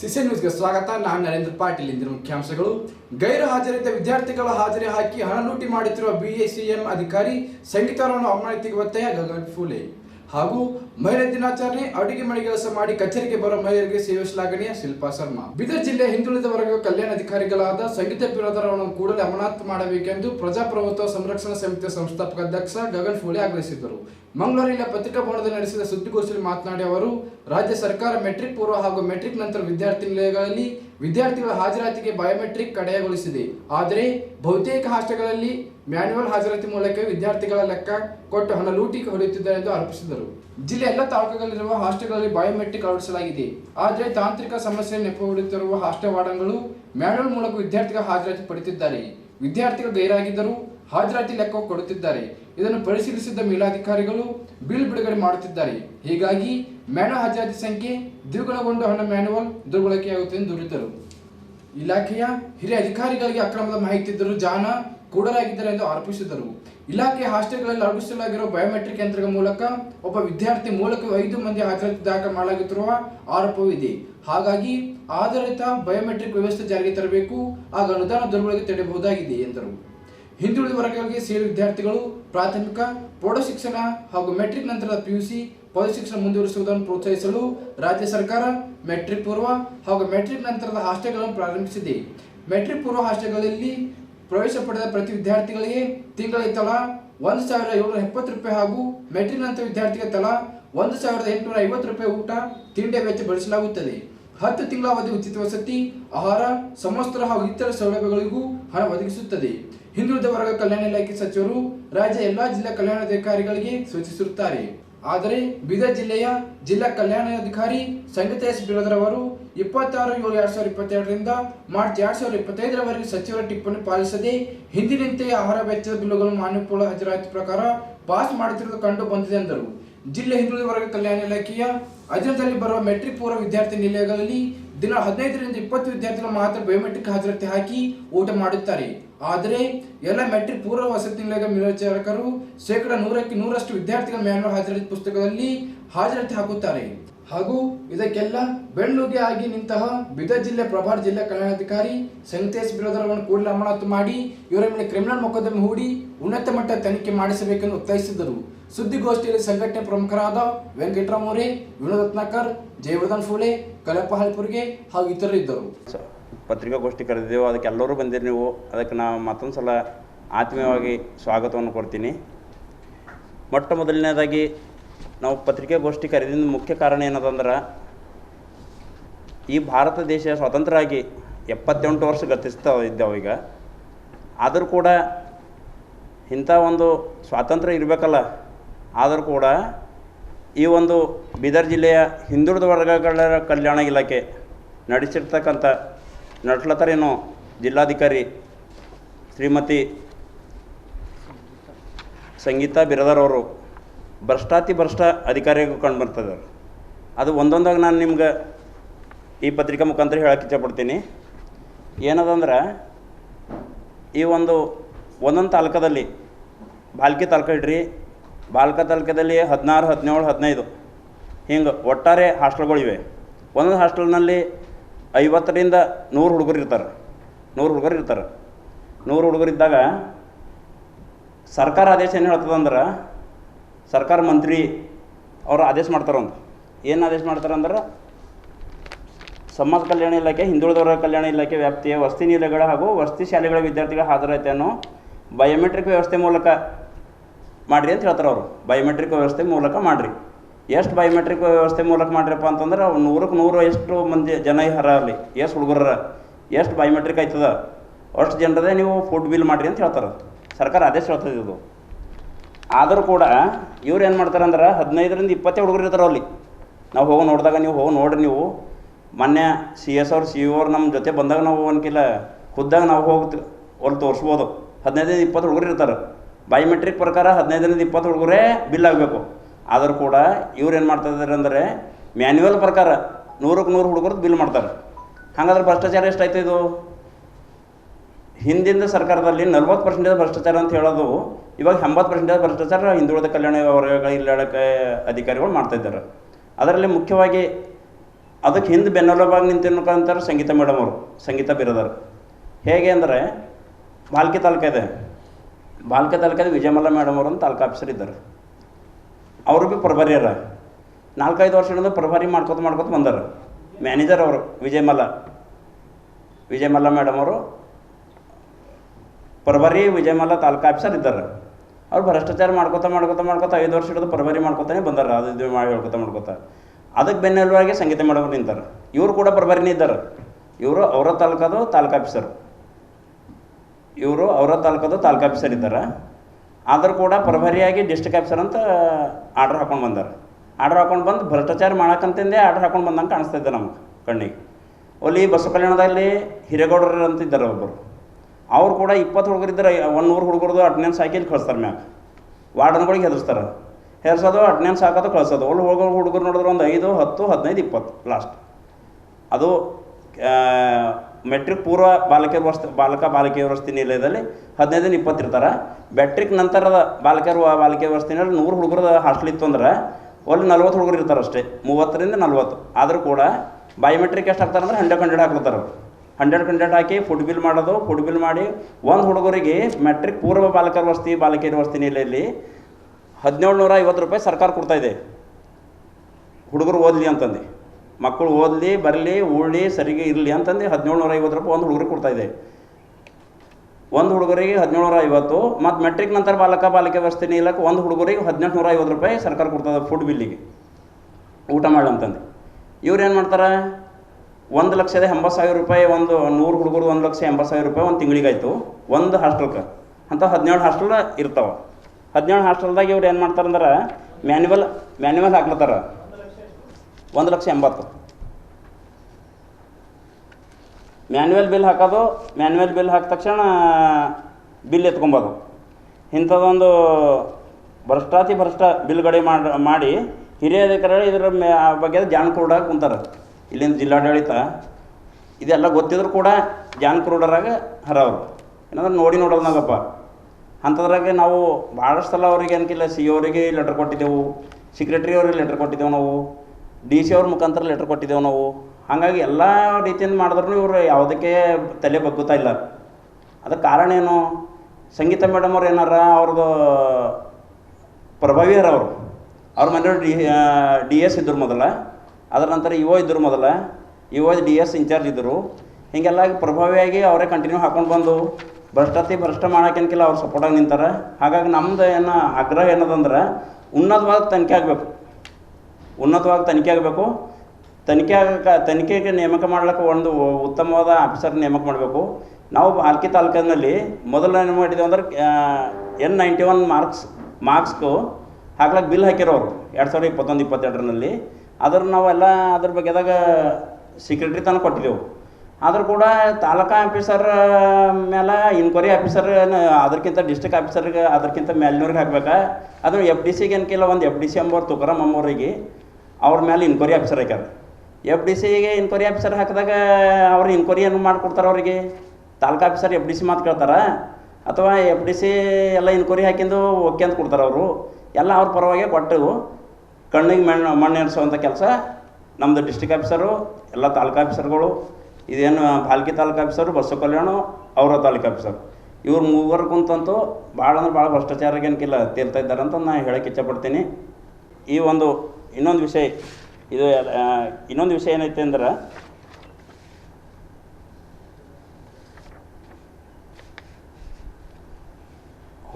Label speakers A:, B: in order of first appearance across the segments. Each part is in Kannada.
A: ಸಿಸಿ ನ್ಯೂಸ್ಗೆ ಸ್ವಾಗತ. ನಾನು ನರೇಂದ್ರ ಪಾಟೀಲ್. ಇಂದಿನ ಮುಖ್ಯಾಂಶಗಳು. ಗೈರು ಹಾಜರಿದ್ದ ವಿದ್ಯಾರ್ಥಿಗಳ ಹಾಜರಿ ಹಾಕಿ ಹಣ ಲೂಟಿ ಮಾಡುತ್ತಿರುವ ಬಿಎಸಿಎಂ ಅಧಿಕಾರಿ ಸಂಗೀತರನ್ನು ಅವಮಾನಿತಿಗೆ ಒತ್ತಾಯ. ಗಗನ್ ಫೂಲೆ. ಹಾಗೂ ಮಹಿಳೆ ದಿನಾಚರಣೆ, ಅಡುಗೆ ಮನೆ ಕೆಲಸ ಮಾಡಿ ಕಚೇರಿಗೆ ಬರೋ ಮಹಿಳೆಯರಿಗೆ ಸೇವೆ ಶ್ಲಾಘನೀಯ, ಶಿಲ್ಪಾ ಶರ್ಮಾ. ಬೀದರ್ ಜಿಲ್ಲೆ ಹಿಂದುಳಿದ ವರ್ಗ ಕಲ್ಯಾಣಾಧಿಕಾರಿಗಳಾದ ಸಂಗೀತ ಬಿರಾದರವನ್ನು ಕೂಡಲೇ ಅಮಾನತು ಮಾಡಬೇಕೆಂದು ಪ್ರಜಾಪ್ರಭುತ್ವ ಸಂರಕ್ಷಣಾ ಸಮಿತಿಯ ಸಂಸ್ಥಾಪಕ ಅಧ್ಯಕ್ಷ ಗಗನ್ ಫೋಳೆ ಆಗ್ರಹಿಸಿದರು ಮಂಗಳೂರಿನ ಪತ್ರಿಕಾ ಭವನದಲ್ಲಿ ನಡೆಸಿದ ಸುದ್ದಿಗೋಷ್ಠಿಯಲ್ಲಿ ಮಾತನಾಡಿ ಅವರು, ರಾಜ್ಯ ಸರ್ಕಾರ ಮೆಟ್ರಿಕ್ ಪೂರ್ವ ಹಾಗೂ ಮೆಟ್ರಿಕ್ ನಂತರ ವಿದ್ಯಾರ್ಥಿ ನಿಲಯಗಳಲ್ಲಿ ವಿದ್ಯಾರ್ಥಿಗಳ ಹಾಜರಾತಿಗೆ ಬಯೋಮೆಟ್ರಿಕ್ ಕಡೆಯಗೊಳಿಸಿದೆ ಆದರೆ, ಬಹುತೇಕ ಹಾಸ್ಟೆಲ್ಗಳಲ್ಲಿ ಮ್ಯಾನ್ಯುವಲ್ ಹಾಜರಾತಿ ಮೂಲಕ ವಿದ್ಯಾರ್ಥಿಗಳ ಲೆಕ್ಕ ಕೊಟ್ಟು ಹಣ ಲೂಟಿ ಹೊಡೆಯುತ್ತಿದ್ದಾರೆ ಎಂದು ಆರೋಪಿಸಿದರು. ಜಿಲ್ಲೆ ಎಲ್ಲ ತಾಲೂಕುಗಳಲ್ಲಿರುವ ಹಾಸ್ಟೆಲ್ಗಳಲ್ಲಿ ಬಯೋಮೆಟ್ರಿಕ್ ಅಳವಡಿಸಲಾಗಿದೆ. ಆದರೆ ತಾಂತ್ರಿಕ ಸಮಸ್ಯೆ ನೆಪ ಹೊಡೆಯುತ್ತಿರುವ ಹಾಸ್ಟೆಲ್ ವಾರ್ಡನ್ಗಳು ಮ್ಯಾನ್ಯುವಲ್ ಮೂಲಕ ವಿದ್ಯಾರ್ಥಿಗಳ ಹಾಜರಾತಿ ಪಡೆಯುತ್ತಿದ್ದಾರೆ. ವಿದ್ಯಾರ್ಥಿಗಳು ಗೈರಾಗಿದ್ದರೂ ಹಾಜರಾತಿ ಲೆಕ್ಕ ಕೊಡುತ್ತಿದ್ದಾರೆ. ಇದನ್ನು ಪರಿಶೀಲಿಸಿದ್ದ ಮೇಲಾಧಿಕಾರಿಗಳು ಬಿಲ್ ಬಿಡುಗಡೆ ಮಾಡುತ್ತಿದ್ದಾರೆ. ಹೀಗಾಗಿ ಮ್ಯಾನ್ಯುವಲ್ ಹಾಜರಾತಿ ಸಂಖ್ಯೆ ದ್ವಿಗುಣಗೊಂಡು ಹಣ ಮ್ಯಾನ್ಯುವಲ್ ದುರ್ಬಳಕೆಯಾಗುತ್ತದೆ ಎಂದು ದೂರಿದರು. ಇಲಾಖೆಯ ಹಿರಿಯ ಅಧಿಕಾರಿಗಳಿಗೆ ಅಕ್ರಮದ ಮಾಹಿತಿ ಇದ್ದರೂ ಜಾನ ಕೂಡಲಾಗಿದ್ದಾರೆ ಎಂದು ಆರೋಪಿಸಿದರು. ಇಲಾಖೆ ಹಾಸ್ಟೆಲ್ಗಳಲ್ಲಿ ಅಳವಡಿಸಲಾಗಿರುವ ಬಯೋಮೆಟ್ರಿಕ್ ಯಂತ್ರದ ಮೂಲಕ ಒಬ್ಬ ವಿದ್ಯಾರ್ಥಿ ಮೂಲಕ ಐದು ಮಂದಿ ಹಾಜರಾತಿ ದಾಖಲೆ ಮಾಡಲಾಗುತ್ತಿರುವ ಆರೋಪವಿದೆ ಹಾಗಾಗಿ ಆಧಾರಿತ ಬಯೋಮೆಟ್ರಿಕ್ ವ್ಯವಸ್ಥೆ ಜಾರಿಗೆ ತರಬೇಕು, ಆಗ ಅನುದಾನ ದುರ್ಬಳಕೆ ತಡೆಯಬಹುದಾಗಿದೆ, ಎಂದರು. ಹಿಂದುಳಿದ ವರ್ಗಗಳಿಗೆ ಸೇರಿದ ವಿದ್ಯಾರ್ಥಿಗಳು ಪ್ರಾಥಮಿಕ, ಪ್ರೌಢ ಶಿಕ್ಷಣ ಹಾಗೂ ಮೆಟ್ರಿಕ್ ನಂತರದ ಪಿಯುಸಿ ಪದವಿ ಶಿಕ್ಷಣ ಮುಂದುವರಿಸುವುದನ್ನು ಪ್ರೋತ್ಸಾಹಿಸಲು ರಾಜ್ಯ ಸರ್ಕಾರ ಮೆಟ್ರಿಕ್ ಪೂರ್ವ ಹಾಗೂ ಮೆಟ್ರಿಕ್ ನಂತರದ ಹಾಸ್ಟೆಲ್ಗಳನ್ನು ಪ್ರಾರಂಭಿಸಿದೆ. ಮೆಟ್ರಿಕ್ ಪೂರ್ವ ಹಾಸ್ಟೆಲ್ಗಳಲ್ಲಿ ಪ್ರವೇಶ ಪಡೆದ ಪ್ರತಿ ವಿದ್ಯಾರ್ಥಿಗಳಿಗೆ ತಿಂಗಳಿಗೆ ತಲಾ ಒಂದು ಸಾವಿರದ ಏಳ್ನೂರ ಎಪ್ಪತ್ತು ರೂಪಾಯಿ ಹಾಗೂ ಮೆಟ್ರಿಕ್ ನಂತರ ವಿದ್ಯಾರ್ಥಿಗೆ ತಲಾ ಒಂದು ಸಾವಿರದ ಎಂಟುನೂರ ಐವತ್ತು ರೂಪಾಯಿ ಊಟ, ತಿಂಡಿ ವೆಚ್ಚ ಭರಿಸಲಾಗುತ್ತದೆ. ಹತ್ತು ತಿಂಗಳ ಅವಧಿ ಉಚಿತ ವಸತಿ, ಆಹಾರ, ಸಮವಸ್ತ್ರ ಹಾಗೂ ಇತರ ಸೌಲಭ್ಯಗಳಿಗೂ ಹಣ ಒದಗಿಸುತ್ತದೆ. ಹಿಂದುಳಿದ ವರ್ಗ ಕಲ್ಯಾಣ ಇಲಾಖೆ ಸಚಿವರು ರಾಜ್ಯ ಎಲ್ಲಾ ಜಿಲ್ಲಾ ಕಲ್ಯಾಣಾಧಿಕಾರಿಗಳಿಗೆ ಸೂಚಿಸಿರುತ್ತಾರೆ. ಆದರೆ ಬೀದರ್ ಜಿಲ್ಲೆಯ ಜಿಲ್ಲಾ ಕಲ್ಯಾಣಾಧಿಕಾರಿ ಸಂಗೀತ ಎಸ್ ಬಿರೋದರ್ ಅವರು ಇಪ್ಪತ್ತಾರು, ಏಳು ಎರಡ್ ಸಾವಿರದ ಇಪ್ಪತ್ತೆರಡರಿಂದ ಮಾರ್ಚ್ ಎರಡ್ ಸಾವಿರದ ಇಪ್ಪತ್ತೈದರವರೆಗೆ ಸಚಿವರ ಟಿಪ್ಪಣಿ ಪಾಲಿಸದೆ ಹಿಂದಿನಂತೆ ಆಹಾರ ವೆಚ್ಚದ ಬಿಲ್ಲುಗಳನ್ನು ಮಾನ್ಯಪೂರ್ಣ ಹಾಜರಾತಿ ಪ್ರಕಾರ ಪಾಸ್ ಮಾಡುತ್ತಿರುವುದು ಕಂಡು ಬಂದಿದೆ ಎಂದರು. ಜಿಲ್ಲೆ ಹಿಂದುಳಿದ ವರ್ಗ ಕಲ್ಯಾಣ ಇಲಾಖೆಯ ಅಧೀನದಲ್ಲಿ ಬರುವ ಮೆಟ್ರಿಕ್ ಪೂರ್ವ ವಿದ್ಯಾರ್ಥಿ ನಿಲಯಗಳಲ್ಲಿ ದಿನ ಹದಿನೈದರಿಂದ ಇಪ್ಪತ್ತು ವಿದ್ಯಾರ್ಥಿಗಳು ಮಾತ್ರ ಬಯೋಮೆಟ್ರಿಕ್ ಹಾಜರಾತಿ ಹಾಕಿ ಊಟ ಮಾಡುತ್ತಾರೆ. ಆದರೆ ಎಲ್ಲ ಮೆಟ್ರಿಕ್ ಪೂರ್ವ ವಸತಿ ನಿಲಯದ ಮೇಲ್ವಿಚಾರಕರು ಶೇಕಡಾ ನೂರಕ್ಕೆ ನೂರಷ್ಟು ವಿದ್ಯಾರ್ಥಿಗಳ ಮ್ಯಾನ್ಯಲ್ ಹಾಜರಾತಿ ಪುಸ್ತಕದಲ್ಲಿ ಹಾಜರಾತಿ ಹಾಕುತ್ತಾರೆ. ಹಾಗೂ ಇದಕ್ಕೆಲ್ಲ ಬೆಳ್ಳುಗೆ ಆಗಿ ನಿಂತಹ ಬೀದರ್ ಜಿಲ್ಲೆ ಪ್ರಭಾರ ಜಿಲ್ಲಾ ಕಲ್ಯಾಣಾಧಿಕಾರಿ ಸಂತೇಶ್ ಬಿರೋದರವನ್ನು ಕೂಡಲೇ ಅಮಾನತು ಮಾಡಿ, ಇವರ ಮೇಲೆ ಕ್ರಿಮಿನಲ್ ಮೊಕದ್ದಮೆ ಹೂಡಿ ಉನ್ನತ ಮಟ್ಟ ತನಿಖೆ ಮಾಡಿಸಬೇಕೆಂದು ಒತ್ತಾಯಿಸಿದರು ಸುದ್ದಿಗೋಷ್ಠಿಯಲ್ಲಿ ಸಂಘಟನೆ ಪ್ರಮುಖರಾದ ವೆಂಕಟರಾಮೋರೆ ವಿನೋದ್ ರತ್ನಾಕರ್ ಜಯವರ್ಧನ್ ಫೂಲೆ ಹಾಗೂ ಹಾಗೂ ಇತರರಿದ್ದರು.
B: ಪತ್ರಿಕಾಗೋಷ್ಠಿ ಕರೆದಿದ್ದೆವು, ಅದಕ್ಕೆ ಎಲ್ಲರೂ ಬಂದಿರಿ ನೀವು. ಅದಕ್ಕೆ ನಾವು ಮತ್ತೊಂದು ಸಲ ಆತ್ಮೀಯವಾಗಿ ಸ್ವಾಗತವನ್ನು ಕೊಡ್ತೀನಿ. ಮೊಟ್ಟ ಮೊದಲನೇದಾಗಿ ನಾವು ಪತ್ರಿಕಾಗೋಷ್ಠಿ ಕರೆದಿದ್ದ ಮುಖ್ಯ ಕಾರಣ ಏನದಂದ್ರೆ, ಈ ಭಾರತ ದೇಶ ಸ್ವತಂತ್ರ ಆಗಿ ಎಪ್ಪತ್ತೆಂಟು ವರ್ಷ ಗತಿಸ್ತಾ ಇದ್ದಾವೆ ಈಗ. ಆದರೂ ಕೂಡ ಇಂಥ ಒಂದು ಸ್ವಾತಂತ್ರ್ಯ ಇರಬೇಕಲ್ಲ. ಆದರೂ ಕೂಡ ಈ ಒಂದು ಬೀದರ್ ಜಿಲ್ಲೆಯ ಹಿಂದುಳಿದ ವರ್ಗಗಳ ಕಲ್ಯಾಣ ಇಲಾಖೆ ನಡೆಸಿರ್ತಕ್ಕಂಥ ನಡ್ಸ್ಲತ್ತಾರೇನೋ ಜಿಲ್ಲಾಧಿಕಾರಿ ಶ್ರೀಮತಿ ಸಂಗೀತಾ ಬಿರದರ್ ಅವರು ಭ್ರಷ್ಟಾತಿ ಭ್ರಷ್ಟ ಅಧಿಕಾರಿಗಳು ಕಂಡು ಬರ್ತದೆ ಅದು. ಒಂದೊಂದಾಗಿ ನಾನು ನಿಮ್ಗೆ ಈ ಪತ್ರಿಕಾ ಮುಖಾಂತರ ಹೇಳಕ್ಕೆ ಇಷ್ಟಪಡ್ತೀನಿ ಏನದಂದ್ರೆ, ಈ ಒಂದು ಒಂದೊಂದು ತಾಲೂಕದಲ್ಲಿ, ಬಾಲ್ಕಿ ತಾಲೂಕ ಇಡ್ರಿ ಬಾಲ್ಕ ತಾಲೂಕದಲ್ಲಿ ಹದಿನಾರು, ಹದಿನೇಳು, ಹದಿನೈದು, ಹಿಂಗೆ ಒಟ್ಟಾರೆ ಹಾಸ್ಟೆಲ್ಗಳಿವೆ ಒಂದೊಂದು ಹಾಸ್ಟೆಲ್ನಲ್ಲಿ ಐವತ್ತರಿಂದ ನೂರು ಹುಡುಗರು ಇರ್ತಾರೆ. ನೂರು ಹುಡುಗರು ಇರ್ತಾರೆ. ನೂರು ಹುಡುಗರು ಇದ್ದಾಗ ಸರ್ಕಾರ ಆದೇಶ ಏನು ಹೇಳ್ತದಂದ್ರೆ ಸರ್ಕಾರ ಮಂತ್ರಿ ಅವರು ಆದೇಶ ಮಾಡ್ತಾರಂತ ಏನು ಆದೇಶ ಮಾಡ್ತಾರಂದ್ರೆ ಸಮಾಜ ಕಲ್ಯಾಣ ಇಲಾಖೆ, ಹಿಂದುಳಿದವರ ಕಲ್ಯಾಣ ಇಲಾಖೆ ವ್ಯಾಪ್ತಿಯ ವಸತಿ ನಿಲಯಗಳ ಹಾಗೂ ವಸತಿ ಶಾಲೆಗಳ ವಿದ್ಯಾರ್ಥಿಗಳ ಹಾಜರಾತಿಯನ್ನು ಬಯೋಮೆಟ್ರಿಕ್ ವ್ಯವಸ್ಥೆ ಮೂಲಕ ಮಾಡಿರಿ ಅಂತ ಹೇಳ್ತಾರೆ ಅವರು. ಬಯೋಮೆಟ್ರಿಕ್ ವ್ಯವಸ್ಥೆ ಮೂಲಕ ಮಾಡಿರಿ. ಎಷ್ಟು ಬಯೋಮೆಟ್ರಿಕ್ ವ್ಯವಸ್ಥೆ ಮೂಲಕ ಮಾಡ್ರಪ್ಪ ಅಂತಂದ್ರೆ ನೂರಕ್ಕೆ ನೂರು ಎಷ್ಟು ಮಂದಿ ಜನ ಹರ ಅಲ್ಲಿ, ಎಷ್ಟು ಹುಡುಗರ ಎಷ್ಟು ಬಯೋಮೆಟ್ರಿಕ್ ಆಯ್ತದ, ಅಷ್ಟು ಜನರದೇ ನೀವು ಫುಡ್ ಬಿಲ್ ಮಾಡಿರಿ ಅಂತ ಹೇಳ್ತಾರೆ. ಸರ್ಕಾರ ಆದೇಶ ಹೇಳ್ತದೆ ಇದು. ಆದರೂ ಕೂಡ ಇವ್ರು ಏನು ಮಾಡ್ತಾರೆ ಅಂದ್ರೆ ಹದಿನೈದರಿಂದ ಇಪ್ಪತ್ತೇ ಹುಡುಗರು ಇರ್ತಾರೆ ಅಲ್ಲಿ. ನಾವು ಹೋಗಿ ನೋಡಿದಾಗ ನೀವು ಹೋಗಿ ನೋಡ್ರಿ ನೀವು. ಮೊನ್ನೆ ಸಿ ಎಸ್ ಅವ್ರು ಸಿ ಅವ್ರು ನಮ್ಮ ಜೊತೆ ಬಂದಾಗ ನಾವು ಅನ್ಕಿಲ್ಲ ಖುದ್ದಾಗ ನಾವು ಹೋಗಿ ಅಲ್ಲಿ ತೋರಿಸ್ಬೋದು. ಹದಿನೈದರಿಂದ ಇಪ್ಪತ್ತು ಹುಡುಗರು ಇರ್ತಾರೆ. ಬಯೋಮೆಟ್ರಿಕ್ ಪ್ರಕಾರ ಹದಿನೈದರಿಂದ ಇಪ್ಪತ್ತು ಹುಡುಗರೇ ಬಿಲ್ ಆಗಬೇಕು. ಆದರೂ ಕೂಡ ಇವ್ರು ಏನು ಮಾಡ್ತಾಯಿದ್ದಾರೆ ಅಂದರೆ ಮ್ಯಾನ್ಯುವಲ್ ಪ್ರಕಾರ ನೂರಕ್ಕೆ ನೂರು ಹುಡುಗರದ್ದು ಬಿಲ್ ಮಾಡ್ತಾರೆ. ಹಾಗಾದ್ರೆ ಭ್ರಷ್ಟಾಚಾರ ಎಷ್ಟಾಯ್ತು ಇದು? ಹಿಂದಿನ ಸರ್ಕಾರದಲ್ಲಿ ನಲ್ವತ್ತು ಪರ್ಸೆಂಟೇಜ್ ಭ್ರಷ್ಟಾಚಾರ ಅಂತ ಹೇಳೋದು, ಇವಾಗ ಎಂಬತ್ತು ಪರ್ಸೆಂಟೇಜ್ ಭ್ರಷ್ಟಾಚಾರ ಹಿಂದುಳಿದ ಕಲ್ಯಾಣ ವರ್ಗಗಳ ಇಲ್ಲಾಡಕ್ಕೆ ಅಧಿಕಾರಿಗಳು ಮಾಡ್ತಾ ಇದ್ದಾರೆ. ಅದರಲ್ಲಿ ಮುಖ್ಯವಾಗಿ ಅದಕ್ಕೆ ಹಿಂದೆ ಬೆನ್ನೆಲುಬಾಗಿ ನಿಂತಿರ್ಬೇಕಂತಾರೆ ಸಂಗೀತ ಮೇಡಮ್ ಅವರು, ಸಂಗೀತ ಬಿರದರು ಹೇಗೆ ಅಂದರೆ, ಬಾಲ್ಕಿ ತಾಲೂಕ ಇದೆ. ಬಾಲ್ಕಿ ತಾಲೂಕದ ವಿಜಯಮಲ್ಲ ಮೇಡಮ್ ಅವರು ಅಂತ ತಾಲೂಕು ಆಫೀಸರ್ ಇದ್ದಾರೆ. ಅವರು ಭೀ ಪ್ರಭಾರಿಯರ. ನಾಲ್ಕೈದು ವರ್ಷದಿಂದ ಪ್ರಭಾರಿ ಮಾಡ್ಕೊತ ಮಾಡ್ಕೊತ ಬಂದರು. ಮ್ಯಾನೇಜರ್ ಅವರು, ವಿಜಯಮಲ್ಲ. ವಿಜಯಮಲ್ಲ ಮೇಡಮ್ ಅವರು ಪ್ರಭಾರಿ ವಿಜಯಮಲ್ಲ ತಾಲೂಕು ಆಫೀಸರ್ ಇದ್ದಾರೆ. ಅವ್ರು ಭ್ರಷ್ಟಾಚಾರ ಮಾಡ್ಕೋತಾ ಮಾಡ್ಕೋತಾ ಮಾಡ್ಕೊತ ಐದು ವರ್ಷ ಹಿಡಿದು ಪರ್ವರಿ ಮಾಡ್ಕೋತಾನೆ ಬಂದಾರ, ಅದು ಇದು ಮಾಡಿ ಹೇಳ್ಕೊತ ಮಾಡ್ಕೋತಾ. ಅದಕ್ಕೆ ಬೆನ್ನೆಲುವಾಗಿ ಸಂಗೀತ ಮಾಡೋರು ನಿಂತಾರೆ. ಇವರು ಕೂಡ ಪರ್ವರಿನೇ ಇದ್ದಾರೆ. ಇವರು ಅವರ ತಾಲೂಕದು ತಾಲೂಕು ಆಫೀಸರ್ ಇವರು ಅವರ ತಾಲೂಕದು ತಾಲೂಕು ಆಫೀಸರ್ ಇದ್ದಾರೆ. ಆದರೂ ಕೂಡ ಪ್ರಭಾರಿಯಾಗಿ ಡಿಸ್ಟ್ರಿಕ್ಟ್ ಆಫೀಸರ್ ಅಂತ ಆರ್ಡರ್ ಹಾಕೊಂಡು ಬಂದಾರೆ. ಆರ್ಡರ್ ಹಾಕೊಂಡು ಬಂದು ಭ್ರಷ್ಟಾಚಾರ ಮಾಡಕ್ಕಂತಂದೇ ಆರ್ಡರ್ ಹಾಕೊಂಡು ಬಂದಂಗೆ ಕಾಣಿಸ್ತಾ ಇದ್ದ ನಮ್ಗೆ ಕಣ್ಣಿಗೆ. ಅಲ್ಲಿ ಬಸವ ಕಲ್ಯಾಣದಲ್ಲಿ ಹಿರೇಗೌಡರು ಅಂತ ಇದ್ದಾರೆ ಒಬ್ಬರು. ಅವ್ರು ಕೂಡ ಇಪ್ಪತ್ತು ಹುಡುಗರಿದ್ದರೆ ಒಂದು ನೂರು ಹುಡುಗರದು ಅಟೆಂಡೆನ್ಸ್ ಹಾಕಿ ಕಳಿಸ್ತಾರೆ ಮ್ಯಾಗ ವಾರ್ಡನ್ಗಳಿಗೆ ಹೆದರ್ಸ್ತಾರೆ. ಹೆದರ್ಸೋದು, ಅಟೆಂಡೆನ್ಸ್ ಹಾಕೋದು, ಕಳ್ಸೋದು. ಒಳ್ಳೆ ಹೋಗೋ ಹುಡುಗರು ನೋಡಿದ್ರೆ ಒಂದು ಐದು, ಹತ್ತು, ಹದಿನೈದು, ಇಪ್ಪತ್ತು ಲಾಸ್ಟ್ ಅದು ಮೆಟ್ರಿಕ್ ಪೂರ್ವ ಬಾಲಕಿಯರ ವಸ್ತು ಬಾಲಕ ಬಾಲಕಿಯರ ವ್ಯವಸ್ಥೆ ನಿಲಯದಲ್ಲಿ ಹದಿನೈದರಿಂದ ಇಪ್ಪತ್ತು ಇರ್ತಾರೆ. ಮೆಟ್ರಿಕ್ ನಂತರದ ಬಾಲಕಿಯರು ಬಾಲಕಿಯ ವಸತಿ ನಿಲಯದಲ್ಲಿ ನೂರು ಹುಡುಗರದ ಹಾಸ್ಟೆಲ್ ಇತ್ತು ಅಂದ್ರೆ ಅಲ್ಲಿ ನಲ್ವತ್ತು ಹುಡುಗರು ಇರ್ತಾರೆ ಅಷ್ಟೇ ಮೂವತ್ತರಿಂದ ನಲ್ವತ್ತು. ಆದರೂ ಕೂಡ ಬಯೋಮೆಟ್ರಿಕ್ ಎಷ್ಟು ಹಾಕ್ತಾರೆ ಅಂದ್ರೆ ಹಂಡ್ರೆಡ್ ಹಂಡ್ರೆಡ್ ಹಾಕ್ತಾರೆ ಹಂಡ್ರೆಡ್ ಹಂಡ್ರೆಡ್ ಹಾಕಿ ಫುಡ್ ಬಿಲ್ ಮಾಡೋದು ಫುಡ್ ಬಿಲ್ ಮಾಡಿ ಒಂದು ಹುಡುಗರಿಗೆ ಮೆಟ್ರಿಕ್ ಪೂರ್ವ ಬಾಲಕರ ವಸತಿ, ಬಾಲಕಿಯರ ವಸತಿ ನಿಲಯಲ್ಲಿ ಹದಿನೇಳು ನೂರ ಐವತ್ತು ರೂಪಾಯಿ ಸರ್ಕಾರ ಕೊಡ್ತಾ ಇದೆ. ಹುಡುಗರು ಓದಲಿ ಅಂತಂದು. ಮಕ್ಕಳು ಓದಲಿ, ಬರಲಿ, ಉಳ್ಳಿ, ಸರಿಗೆ ಇರಲಿ ಅಂತಂದು ಹದಿನೇಳು ನೂರ ಐವತ್ತು ರೂಪಾಯಿ ಒಂದು ಹುಡುಗರಿಗೆ ಕೊಡ್ತಾ ಇದೆ. ಒಂದು ಹುಡುಗರಿಗೆ ಹದಿನೇಳು ನೂರ ಐವತ್ತು ಮತ್ತು ಮೆಟ್ರಿಕ್ ನಂತರ ಬಾಲಕ ಬಾಲಿಕೆ ವಸತಿ ಇಲಾಖೆ ಒಂದು ಹುಡುಗರಿಗೆ ಹದಿನೆಂಟು ನೂರ ಐವತ್ತು ರೂಪಾಯಿ ಸರ್ಕಾರ ಕೊಡ್ತದೆ ಫುಡ್ ಬಿಲ್ಲಿಗೆ ಊಟ ಮಾಡಂತಂದು ಇವ್ರು ಏನು ಮಾಡ್ತಾರೆ? ಒಂದು ಲಕ್ಷದ ಎಂಬತ್ತು ಸಾವಿರ ರೂಪಾಯಿ ಒಂದು ನೂರು ಹುಡುಗರು ಒಂದು ಲಕ್ಷ ಎಂಬತ್ತು ಸಾವಿರ ರೂಪಾಯಿ ಒಂದು ತಿಂಗಳಿಗಾಯ್ತು. ಒಂದು ಹಾಸ್ಟೆಲ್ಗೆ ಅಂತ ಹದಿನೇಳು ಹಾಸ್ಟೆಲ್ ಇರ್ತಾವೆ. ಹದಿನೇಳು ಹಾಸ್ಟೆಲ್ದಾಗ ಇವ್ರು ಏನು ಮಾಡ್ತಾರಂದ್ರೆ ಮ್ಯಾನ್ಯುವಲ್ ಮ್ಯಾನ್ಯುವಲ್ ಹಾಕ್ಲತ್ತಾರ. ಒಂದು ಲಕ್ಷ ಎಂಬತ್ತು. ಮ್ಯಾನ್ಯುವಲ್ ಬಿಲ್ ಹಾಕೋದು, ಮ್ಯಾನ್ಯುವಲ್ ಬಿಲ್ ಹಾಕಿದ ತಕ್ಷಣ ಬಿಲ್ ಎತ್ಕೊಬೋದು. ಇಂಥದ್ದೊಂದು ಭ್ರಷ್ಟಾತಿ ಭ್ರಷ್ಟ ಬಿಲ್ಗಡೆ ಮಾಡಿ ಹಿರಿಯ ಅಧಿಕಾರಿಗಳು ಇದರ ಬಗ್ಗೆ ಜಾಣ ಕೂಡ ಕುಂತಾರೆ. ಇಲ್ಲಿಂದ ಜಿಲ್ಲಾಡಳಿತ ಇದೆಲ್ಲ ಗೊತ್ತಿದ್ರು ಕೂಡ ಜಾನ್ ಕ್ರೂಡರಾಗ ಹರವರು ಏನಂದ್ರೆ ನೋಡಿ ನೋಡೋದ್ನಾಗಪ್ಪ ಅಂಥದ್ರಾಗೆ ನಾವು ಭಾಳಷ್ಟು ಸಲ ಅವ್ರಿಗೆ ಏನಕ್ಕಿಲ್ಲ, ಸಿ ಅವರಿಗೆ ಲೆಟ್ರ್ ಕೊಟ್ಟಿದ್ದೆವು ಸೆಕ್ರೆಟ್ರಿ ಅವ್ರಿಗೆ ಲೆಟ್ರ್ ಕೊಟ್ಟಿದ್ದೆವು ನಾವು ಡಿ ಸಿ ಅವ್ರ ಮುಖಾಂತರ ಲೆಟ್ರ್ ಕೊಟ್ಟಿದ್ದೆವು ನಾವು. ಹಾಗಾಗಿ ಎಲ್ಲ ರೀತಿಯಿಂದ ಮಾಡಿದ್ರು ಇವರು ಯಾವುದಕ್ಕೆ ತಲೆ ಬಗ್ಗುತ್ತಾ ಇಲ್ಲ. ಅದಕ್ಕೆ ಕಾರಣ ಏನು? ಸಂಗೀತ ಮೇಡಮ್ ಅವ್ರು ಏನಾರ ಅವ್ರದ್ದು ಪ್ರಭಾವಿಯರ ಅವರು ಅವ್ರ ಮನೆಯವ್ರು ಡಿ ಡಿ ಎಸ್ ಇದ್ದರು ಮೊದಲ. ಅದರ ನಂತರ ಇ ಒ ಇದ್ದರು ಮೊದಲ. E O D S incharge ಇದ್ದರು. ಹೀಗೆಲ್ಲ ಪ್ರಭಾವಿಯಾಗಿ ಅವರೇ ಕಂಟಿನ್ಯೂ ಹಾಕೊಂಡು ಬಂದು ಭ್ರಷ್ಟತೆ ಭ್ರಷ್ಟ ಮಾಡೋಕ್ಕೇನಕ್ಕಿಲ್ಲ ಅವ್ರು ಸಪೋರ್ಟಾಗಿ ನಿಂತಾರೆ. ಹಾಗಾಗಿ ನಮ್ಮದು ಏನು ಆಗ್ರಹ ಏನದಂದ್ರೆ ಉನ್ನತವಾದ ತನಿಖೆ ಆಗಬೇಕು. ಉನ್ನತವಾಗಿ ತನಿಖೆ ಆಗಬೇಕು. ತನಿಖೆ ಆಗಕ್ಕೆ ತನಿಖೆಗೆ ನೇಮಕ ಮಾಡ್ಲಿಕ್ಕೆ ಒಂದು ಉತ್ತಮವಾದ ಆಫೀಸರ್ ನೇಮಕ ಮಾಡಬೇಕು. ನಾವು ಆಲ್ಕಿ ತಾಲೂಕಿನಲ್ಲಿ ಮೊದಲು ಏನು ಮಾಡಿದ್ದೇವೆ ಅಂದ್ರೆ ಎನ್ ನೈಂಟಿ ಒನ್ ಮಾರ್ಕ್ಸ್, ಮಾರ್ಕ್ಸ್ಗೂ ಹಾಕ್ಲಕ್ಕೆ ಬಿಲ್ ಹಾಕಿರೋರು ಎರಡು ಸಾವಿರದ ಇಪ್ಪತ್ತೊಂದು ಇಪ್ಪತ್ತೆರಡರಲ್ಲಿ ಅದ್ರ ನಾವೆಲ್ಲ ಅದ್ರ ಬಗ್ಗೆದಾಗ ಸೆಕ್ರೆಟ್ರಿ ತನಕ ಕೊಟ್ಟಿದ್ದೆವು. ಆದರೂ ಕೂಡ ತಾಲೂಕಾ ಆಫೀಸರ್ ಮೇಲೆ ಇನ್ಕ್ವೈರಿ ಆಫೀಸರ್ ಅದಕ್ಕಿಂತ ಡಿಸ್ಟ್ರಿಕ್ಟ್ ಆಫೀಸರ್ಗೆ ಅದಕ್ಕಿಂತ ಮೇಲಿನವ್ರಿಗೆ ಹಾಕ್ಬೇಕಾ. ಅದು ಎಫ್ ಡಿ ಸಿಗೆ ಏನಕ್ಕಿಲ್ಲ ಒಂದು ಎಫ್ ಡಿ ಸಿ ಅಂಬೋರು ತುಕಾರಾಮ್ ಅಂಬೋರಿಗೆ ಅವ್ರ ಮೇಲೆ ಇನ್ಕ್ವೈರಿ ಆಫೀಸರ್ ಹಾಕ್ಯಾರ. ಎಫ್ ಡಿ ಸಿಗೆ ಇನ್ಕ್ವೈರಿ ಆಫೀಸರ್ ಹಾಕಿದಾಗ ಅವ್ರು ಇನ್ಕ್ವೈರಿ ಏನು ಮಾಡಿಕೊಡ್ತಾರೆ ಅವರಿಗೆ. Taluka officer F D C ಮಾತು ಕೇಳ್ತಾರೆ. ಅಥವಾ ಎಫ್ ಡಿ ಸಿ ಎಲ್ಲ ಇನ್ಕ್ವೈರಿ ಹಾಕಿಂದು ಓಕೆ ಅಂತ ಕೊಡ್ತಾರೆ ಅವರು. ಎಲ್ಲ ಅವ್ರ ಪರವಾಗಿ ಕೊಟ್ಟು ಕಣ್ಣಿಗೆ ಮಣ್ಣು ಮಣ್ಣು ಎಣಿಸುವಂಥ ಕೆಲಸ ನಮ್ಮದು ಡಿಸ್ಟಿಕ್ ಆಫೀಸರು, ಎಲ್ಲ ತಾಲೂಕು ಆಫೀಸರ್ಗಳು, ಇದೇನು ಭಾಲ್ಕಿ ತಾಲೂಕು ಆಫೀಸರು, ಬಸವ ಕಲ್ಯಾಣ, ಅವರ ತಾಲೂಕು ಆಫೀಸರ್. ಇವ್ರು ಮೂವರು ಕುಂತಂತೂ ಭಾಳ ಅಂದ್ರೆ ಭಾಳ ಭ್ರಷ್ಟಾಚಾರಗೇನಕ್ಕಿಲ್ಲ ತೀರ್ತಾ ಇದ್ದಾರೆ ಅಂತ ನಾನು ಹೇಳಕ್ಕೆ ಇಚ್ಛಪಡ್ತೀನಿ ಈ ಒಂದು, ಇನ್ನೊಂದು ವಿಷಯ, ಇದು ಇನ್ನೊಂದು ವಿಷಯ ಏನೈತೆ ಅಂದ್ರೆ,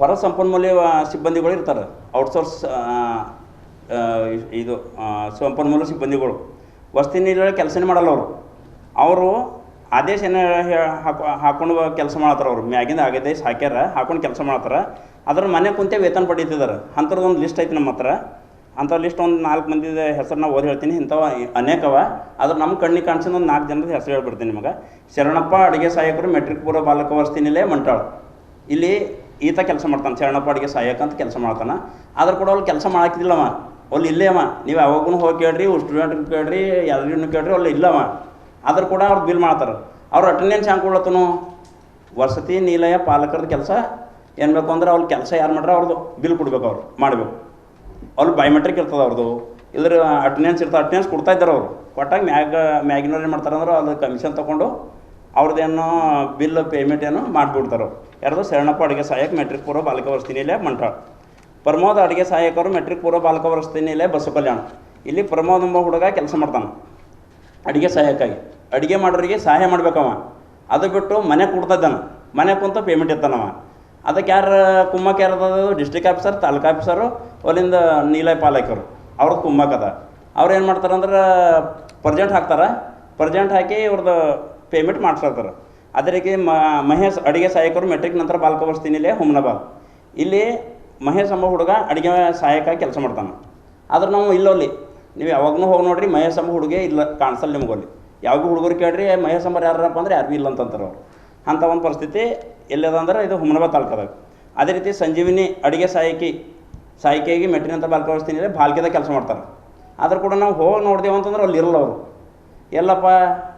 B: ಹೊರ ಸಂಪನ್ಮೂಲ ಸಿಬ್ಬಂದಿಗಳು ಇರ್ತಾರೆ, ಔಟ್ಸೋರ್ಸ್ ಇದು ಸಂಪನ್ಮೂಲ ಸಿಬ್ಬಂದಿಗಳು. ವಸತಿ ನಿಲಯ ಕೆಲಸನೇ ಮಾಡಲ್ಲ ಅವರು. ಅವರು ಆದೇಶ ಏನು ಹಾಕೊ, ಹಾಕೊಂಡು ಕೆಲಸ ಮಾಡತ್ತಾರ ಅವರು. ಮ್ಯಾಗಿಂದ ಆದೇಶ ಸಾಕ್ಯಾರ, ಹಾಕೊಂಡು ಕೆಲಸ ಮಾಡತ್ತಾರ ಅದ್ರ ಮನೆ ಕುಂತೆ ವೇತನ ಪಡೀತಿದ್ದಾರೆ ಅಂಥದ್ದು ಲಿಸ್ಟ್ ಐತಿ ನಮ್ಮ ಹತ್ರ ಅಂಥ ಲಿಸ್ಟ್ ಒಂದು ನಾಲ್ಕು ಮಂದಿ ಹೆಸರು ನಾವು ಓದಿ ಹೇಳ್ತೀನಿ. ಇಂಥವ ಅನೇಕವ ಆದ್ರೆ ನಮ್ಮ ಕಣ್ಣಿಗೆ ಕಾಣಿಸಿದ ಒಂದು ನಾಲ್ಕು ಜನದ ಹೆಸರು ಹೇಳ್ಬಿಡ್ತೀನಿ ನಿಮಗೆ. ಶರಣಪ್ಪ ಅಡುಗೆ ಸಹಾಯಕರು ಮೆಟ್ರಿಕ್ ಪೂರ್ವ ಬಾಲಕ ವಸತಿ ನಿಲಯ ಮಂಟಾಳ. ಇಲ್ಲಿ ಈತ ಕೆಲಸ ಮಾಡ್ತಾನೆ. ಶರಣಪ್ಪ ಅಡುಗೆ ಸಹಾಯಕ ಅಂತ ಕೆಲಸ ಮಾಡ್ತಾನೆ. ಆದ್ರೆ ಕೂಡ ಅವ್ರು ಕೆಲಸ ಮಾಡಾಕಿದ್ದಿಲ್ಲವ. ಅಲ್ಲಿ ಇಲ್ಲೇ ಅವ. ನೀವು ಯಾವಾಗೂ ಹೋಗಿ ಕೇಳ್ರಿ ಸ್ಟೂಡೆಂಟ್ಗೆ ಕೇಳ್ರಿ ಎಲ್ಲರಿಗೂ ಕೇಳ್ರಿ ಅಲ್ಲಿ ಇಲ್ಲವ ಆದ್ರೆ ಕೂಡ ಅವ್ರು ಬಿಲ್ ಮಾಡ್ತಾರೆ. ಅವ್ರು ಅಟೆಂಡೆನ್ಸ್ ಹ್ಯಾಂಗೆ ಕೊಡ್ಲತ್ತನು? ವಸತಿ ನಿಲಯ ಪಾಲಕರದ ಕೆಲಸ. ಏನು ಬೇಕು ಅಂದ್ರೆ ಅವ್ರ ಕೆಲಸ ಯಾರು ಮಾಡ್ರೆ ಅವ್ರದ್ದು ಬಿಲ್ ಕೊಡ್ಬೇಕು ಅವ್ರು, ಮಾಡಬೇಕು. ಅವ್ರು ಬಯೋಮೆಟ್ರಿಕ್ ಇರ್ತದೆ ಅವ್ರದ್ದು ಇಲ್ಲರ ಅಟೆಂಡೆನ್ಸ್ ಇರ್ತದೆ ಅಟೆಂಡೆನ್ಸ್ ಕೊಡ್ತಾ ಇದ್ದಾರೆ ಅವರು. ಕೊಟ್ಟಾಗ ಮ್ಯಾಗ, ಮ್ಯಾಗಿನವ್ರು ಏನು ಮಾಡ್ತಾರೆ ಅಂದ್ರೆ ಅದು ಕಮಿಷನ್ ತೊಗೊಂಡು ಅವ್ರದ್ದೇನೋ ಬಿಲ್ ಪೇಮೆಂಟ್ ಏನೋ ಮಾಡಿಬಿಡ್ತಾರೆ ಅವ್ರು. ಯಾರ್ದು ಶರಣಪ್ಪ ಅಡುಗೆ ಸಹಾಯಕ ಮೆಟ್ರಿಕ್ ಪೂರ್ವ ವಸತಿ ವಸತಿನಿಲಯ ಮಂಟಾಳ ಪ್ರಮೋದ್ ಅಡುಗೆ ಸಹಾಯಕರು ಮೆಟ್ರಿಕ್ ಪೂರ್ವ ಬಾಲಕ ಇಲ್ಲೇ ಬಸವ ಕಲ್ಯಾಣ. ಇಲ್ಲಿ ಪ್ರಮೋದ ಎಂಬ ಹುಡುಗ ಕೆಲಸ ಮಾಡ್ತಾನೆ. ಅಡುಗೆ ಸಹಾಯಕ್ಕಾಗಿ. ಅಡುಗೆ ಮಾಡೋರಿಗೆ ಸಹಾಯ ಮಾಡ್ಬೇಕವ. ಅದು ಬಿಟ್ಟು ಮನೆ ಕೊಡ್ತಿದ್ದಾನ ಮನೆ ಕುಂತ ಪೇಮೆಂಟ್ ಇರ್ತಾನವ ಅದಕ್ಕೆ ಯಾರು ಕುಮ್ಮಕ್ಕೆ ಯಾರದ ಡಿಸ್ಟ್ರಿಕ್ಟ್ ಆಫೀಸರ್ ತಾಲೂಕು ಆಫೀಸರು ಅಲ್ಲಿಂದ ನೀಲಯ ಪಾಲಕರು ಅವ್ರದ್ದು ಕುಮ್ಮಕ್ಕದ ಅವ್ರು ಏನು ಮಾಡ್ತಾರೆ ಅಂದ್ರೆ ಪ್ರೆಸೆಂಟ್ ಹಾಕ್ತಾರೆ. ಪ್ರೆಸೆಂಟ್ ಹಾಕಿ ಇವ್ರದ್ದು ಪೇಮೆಂಟ್ ಮಾಡ್ಸಿರ್ತಾರೆ ಅದೇ ರೀತಿ ಮಹೇಶ್ ಅಡುಗೆ ಸಹಾಯಕರು ಮೆಟ್ರಿಕ್ ನಂತರ ಬಾಲಕ ಇಲ್ಲೇ ಹುಮ್ನಾಬಾದ್. ಇಲ್ಲಿ ಮಹೇಶ್ ಎಂಬ ಹುಡುಗ ಅಡುಗೆ ಸಹಾಯಕ ಕೆಲಸ ಮಾಡ್ತಾನೆ. ಆದ್ರೆ ನಾವು ಇಲ್ಲೋಲ್ಲಿ ನೀವು ಯಾವಾಗೂ ಹೋಗಿ ನೋಡ್ರಿ, ಮಹೇಶ್ ಎಂಬ ಹುಡುಗೆ ಇಲ್ಲ ಕಾಣಿಸಲ್ಲ ನಿಮಗಲ್ಲಿ ಯಾವಾಗೂ ಹುಡುಗರು ಕೇಳ್ರಿ ಮಹೇಶ್ ಎಂಬರು ಯಾರಪ್ಪ ಅಂದ್ರೆ ಯಾರು ಇಲ್ಲ ಅಂತಂತಾರೆ ಅವರು. ಅಂಥ ಒಂದು ಪರಿಸ್ಥಿತಿ ಎಲ್ಲದಂದ್ರೆ ಅಂದ್ರೆ ಇದು ಹುಮನಾಬಾದ್ ತಾಲೂಕದಾಗ. ಅದೇ ರೀತಿ ಸಂಜೀವಿನಿ ಅಡುಗೆ ಸಹಾಯಕಿ, ಸಹಾಯಕಿಯಾಗಿ ಮೆಟ್ಟಿನಂತ ಬಾಲಕ ವ್ಯವಸ್ಥೆ ಬಾಲ್ಕೆದಾಗ ಕೆಲಸ ಮಾಡ್ತಾರೆ. ಆದ್ರೆ ಕೂಡ ನಾವು ಹೋಗಿ ನೋಡಿದೆವು ಅಂತಂದ್ರೆ ಅಲ್ಲಿ ಇರಲ್ಲ ಅವರು. ಎಲ್ಲಪ್ಪ,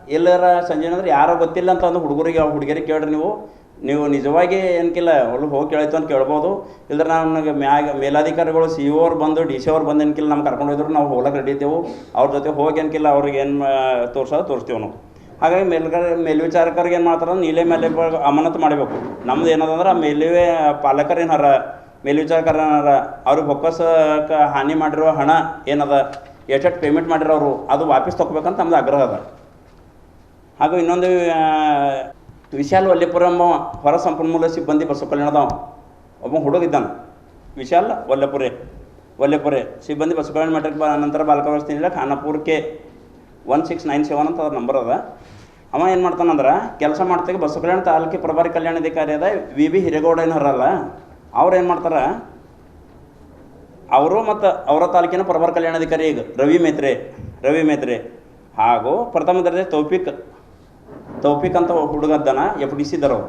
B: ಎಲ್ಲರ ಸಂಜೆ ಅಂದ್ರೆ ಯಾರೋ ಗೊತ್ತಿಲ್ಲ ಅಂತ ಅಂದ್ರೆ ಹುಡುಗರಿಗೆ, ಹುಡುಗಿಯರಿಗೆ ಕೇಳ್ರಿ ನೀವು. ನೀವು ನಿಜವಾಗಿ ಏನಕ್ಕಿಲ್ಲ ಅಲ್ಲಿ ಹೋಗಿ ಕೇಳಿತು ಅಂತ ಕೇಳ್ಬೋದು. ಇಲ್ದ್ರೆ ನನಗೆ ಮ್ಯಾಗ ಮೇಲಾಧಿಕಾರಿಗಳು ಸಿ ಇ ಅವ್ರು ಬಂದು ಡಿ ಸಿ ಅವ್ರು ಬಂದು ಏನಕ್ಕಿಲ್ಲ ನಮ್ಗೆ ಕರ್ಕೊಂಡು ಹೋದ್ರು, ನಾವು ಹೋಗ್ಲಕ್ಕೆ ರೆಡಿ ಇದ್ದೇವೆ. ಅವ್ರ ಜೊತೆ ಹೋಗಿ ಏನಕ್ಕಿಲ್ಲ ಅವ್ರಿಗೆ ಏನು ತೋರ್ಸೋದು ತೋರಿಸ್ತೀವಿ ನಾವು. ಹಾಗಾಗಿ ಮೇಲ್ಗಡೆ ಮೇಲ್ವಿಚಾರಕರಿಗೆ ಏನು ಮಾಡ್ತಾರೆ ನೀಲೇ ಮೇಲೆ ಅಮಾನತು ಮಾಡಬೇಕು. ನಮ್ದು ಏನದಂದ್ರೆ ಆ ಮೇಲುವೆ ಪಾಲಕರು ಏನಾರ ಮೇಲ್ವಿಚಾರಕರ ಏನಾರ ಅವ್ರಿಗೆ ಹೊಕ್ಕಸಕ್ಕೆ ಹಾನಿ ಮಾಡಿರೋ ಹಣ ಏನದ, ಎಷ್ಟೆಷ್ಟು ಪೇಮೆಂಟ್ ಮಾಡಿರೋರು, ಅದು ವಾಪಸ್ ತೊಗೋಬೇಕಂತ ನಮ್ದು ಆಗ್ರಹ ಅದ. ಹಾಗೂ ಇನ್ನೊಂದು ವಿಶಾಲ್ ವಲ್ಲೆಪುರಮ್ಮ ಹೊರ ಸಂಪನ್ಮೂಲ ಸಿಬ್ಬಂದಿ ಬಸವ ಕಲ್ಯಾಣದವ ಒಬ್ಬ ಹುಡುಗ ಇದ್ದಾನೆ ವಿಶಾಲ್ ವಲ್ಲೆಪುರೆ. ವಲ್ಲೆಪುರೆ. ಸಿಬ್ಬಂದಿ ಬಸವ ಕಲ್ಯಾಣ ಮಠಕ್ಕೆ ನಂತರ ಬಾಲಕ ವ್ಯವಸ್ಥೆ ಖಾನಾಪುರಕ್ಕೆ ಒನ್ ಸಿಕ್ಸ್ ನೈನ್ ಸೆವೆನ್ ಅಂತ ಅದ್ರ ನಂಬರ್ ಅದ. ಅವ ಏನು ಮಾಡ್ತಾನಂದ್ರೆ ಕೆಲಸ ಮಾಡ್ತಾಗ ಬಸವ ಕಲ್ಯಾಣ ತಾಲೂಕಿ ಪ್ರಭಾರಿ ಕಲ್ಯಾಣಾಧಿಕಾರಿ ಅದ ವಿ ಬಿ ಹಿರೇಗೌಡ ಏನು ಹರಲ್ಲ ಅವ್ರು ಏನು ಮಾಡ್ತಾರೆ? ಅವರು ಮತ್ತು ಅವರ ತಾಲೂಕಿನ ಪ್ರಭಾರ ಕಲ್ಯಾಣಾಧಿಕಾರಿ ಈಗ ರವಿ ಮೇತ್ರೆ ರವಿ ಮೇತ್ರೆ. ಹಾಗೂ ಪ್ರಥಮ ದರ್ಜೆ ತೌಫಿಕ್. ತೌಫಿಕ್ ಅಂತ ಹುಡುಗದ್ದನ ಎಫ್ ಡಿ ಸಿ ಅವರು.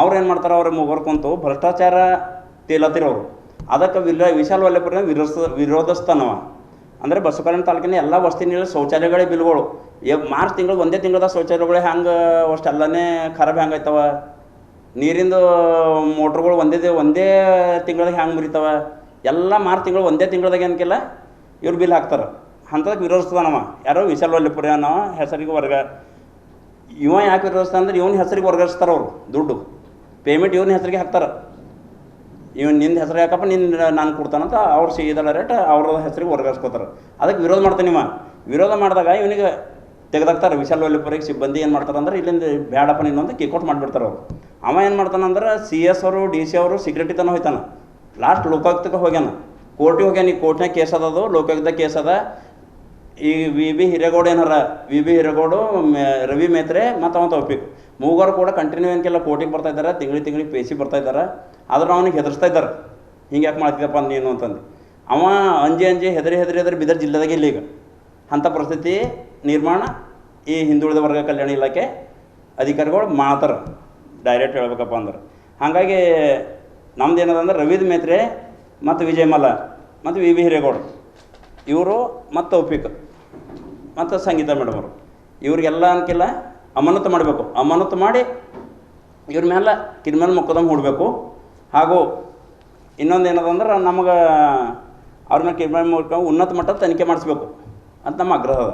B: ಅವ್ರು ಏನು ಮಾಡ್ತಾರೆ ಅವ್ರ ಮೂವರು ಭ್ರಷ್ಟಾಚಾರ ತೇಲತ್ತಿರೋರು. ಅದಕ್ಕೆ ವಿಲ ವಿಶಾಲ್ ವಲ್ಲೆಪುರ ವಿರೋಧ ವಿರೋಧಿಸ್ತಾನವ ಅಂದರೆ ಬಸವಕಲ್ಯಾಣ ತಾಲೂಕಿನ ಎಲ್ಲ ವಸ್ತಿನಲ್ಲಿ ಶೌಚಾಲಯಗಳೇ ಬಿಲ್ಗಳು. ಎ ಮಾರ್ಚ್ ತಿಂಗಳು ಒಂದೇ ತಿಂಗಳದ ಶೌಚಾಲಯಗಳು ಹ್ಯಾಂಗೆ ಅಷ್ಟೆಲ್ಲನೇ ಖರಾಬ್ ಹೆಂಗೈತವ ನೀರಿಂದು ಮೋಟ್ರ್ಗಳು ಒಂದೇ ಒಂದೇ ತಿಂಗಳದಾಗ ಹ್ಯಾಂಗೆ ಮುರಿತಾವ? ಎಲ್ಲ ಮಾರ್ಚ್ ತಿಂಗಳು ಒಂದೇ ತಿಂಗಳದಾಗ ಏನಕ್ಕೆಲ್ಲ ಇವ್ರು ಬಿಲ್ ಹಾಕ್ತಾರೆ. ಅಂಥದಕ್ಕೆ ವಿರೋಧಿಸ್ತಾನವ ಯಾರೋ ವಿಶಾಲ್ ವಲ್ಲಿಪುರ ಅನ್ನೋ ಹೆಸರಿಗೆ ವರ್ಗ. ಇವ ಯಾಕೆ ವಿರೋಧಿಸ್ತಾನ ಅಂದ್ರೆ ಇವನ ಹೆಸರಿಗೆ ವರ್ಗಾಯಿಸ್ತಾರೆ ಅವರು ದುಡ್ಡು. ಪೇಮೆಂಟ್ ಇವನ ಹೆಸರಿಗೆ ಹಾಕ್ತಾರೆ. ಇವನ್ನಿಂದ ಹೆಸರು ಯಾಕಪ್ಪ ನಿನ್ನ ನಾನು ಕೊಡ್ತಾನಂತ ಅವ್ರು ಸಿಗಿದಲ್ಲ ರೇಟ್ ಅವ್ರ ಹೆಸರಿಗೆ ವರ್ಗಾಯಿಸ್ಕೋತಾರೆ. ಅದಕ್ಕೆ ವಿರೋಧ ಮಾಡ್ತಾನೆ ಇವ. ವಿರೋಧ ಮಾಡಿದಾಗ ಇವನಿಗೆ ತೆಗೆದಾಕ್ತಾರೆ ವಿಶಾಲ್ ವಲ್ಲಿಪುರಿಗೆ ಸಿಬ್ಬಂದಿ ಏನು ಮಾಡ್ತಾರೆ ಅಂದ್ರೆ ಇಲ್ಲಿಂದ ಬ್ಯಾಡಪ್ಪ ನಿನ್ನೊಂದು ಕಿಕ್ಔಟ್ ಮಾಡಿಬಿಡ್ತಾರೆ ಅವರು. ಅವ ಏನು ಮಾಡ್ತಾನಂದ್ರೆ ಸಿ ಎಸ್ ಅವರು, ಡಿ ಸಿ ಅವರು ಸೆಕ್ರೆಟರಿ ತನಕ ಹೋಯ್ತಾನ. ಲಾಸ್ಟ್ ಲೋಕಾಯುಕ್ತಕ್ಕೆ ಹೋಗ್ಯಾನ. ಕೋರ್ಟಿಗೆ ಹೋಗ್ಯಾನ, ಈ ಕೋರ್ಟ್ನಾಗ ಕೇಸ್ ಅದದು ಲೋಕಾಯುಕ್ತ ಕೇಸ್ ಅದ. ಈ ವಿ ಬಿ ಹಿರೇಗೌಡ ಏನಾರ, ವಿ ಬಿ ಹಿರೇಗೌಡು ರವಿ ಮೇತ್ರೆ, ಮತ್ತು ಅವಂತ ತೌಫಿಕ್ ಮೂವರು ಕೂಡ ಕಂಟಿನ್ಯೂ ಏನಕ್ಕೆಲ್ಲ ಕೋರ್ಟಿಗೆ ಬರ್ತಾ ಇದ್ದಾರೆ ತಿಂಗಳಿಗೆ ತಿಂಗಳಿಗೆ ಪೇಸಿ ಬರ್ತಾ ಇದ್ದಾರೆ, ಆದ್ರೆ ಅವನಿಗೆ ಹೆದರ್ಸ್ತಾ ಇದ್ದಾರೆ. ಹಿಂಗೆ ಯಾಕೆ ಮಾಡ್ತಿದ್ದಪ್ಪ ನೀನು ಅಂತಂದು. ಅವ ಅಂಜೆ ಅಂಜೆ ಹೆದರಿ ಹೆದರಿ ಹೆದರಿ ಬಿದರ್ ಜಿಲ್ಲೆದಾಗ ಇಲ್ಲ ಈಗ? ಅಂಥ ಪರಿಸ್ಥಿತಿ ನಿರ್ಮಾಣ ಈ ಹಿಂದುಳಿದ ವರ್ಗ ಕಲ್ಯಾಣ ಇಲಾಖೆ ಅಧಿಕಾರಿಗಳು ಮಾಡ್ತಾರೆ. ಡೈರೆಕ್ಟ್ ಹೇಳ್ಬೇಕಪ್ಪ ಅಂದ್ರೆ. ಹಾಗಾಗಿ ನಮ್ದು ಏನದ ಅಂದ್ರೆ ರವಿದ್ ಮೇತ್ರೆ ಮತ್ತು ವಿಜಯ್ ಮಲ್ಲ ಮತ್ತು ವಿ ಬಿ ಹಿರೇಗೌಡ. ಇವರು ಮತ್ತು ತೌಫಿಕ್ ಮತ್ತು ಸಂಗೀತ ಮೇಡಮ್ ಅವರು. ಇವ್ರಿಗೆಲ್ಲ ಅನ್ಕಿಲ್ಲ ಅಮಾನತು ಮಾಡಬೇಕು. ಅಮಾನತು ಮಾಡಿ ಇವ್ರ ಮೇಲೆ ಕಿರಿಮೇಲೆ ಮೊಕದ್ದಮೆ ಹೂಡಬೇಕು. ಹಾಗೂ ಇನ್ನೊಂದು ಏನದಂದ್ರೆ ನಮಗೆ ಅವ್ರ ಮೇಲೆ ಕಿರಿಮೇಲೆ ಮೂಲಕ ಉನ್ನತ ಮಟ್ಟದ ತನಿಖೆ ಮಾಡಿಸ್ಬೇಕು ಅಂತ ನಮ್ಮ ಆಗ್ರಹ ಅದ.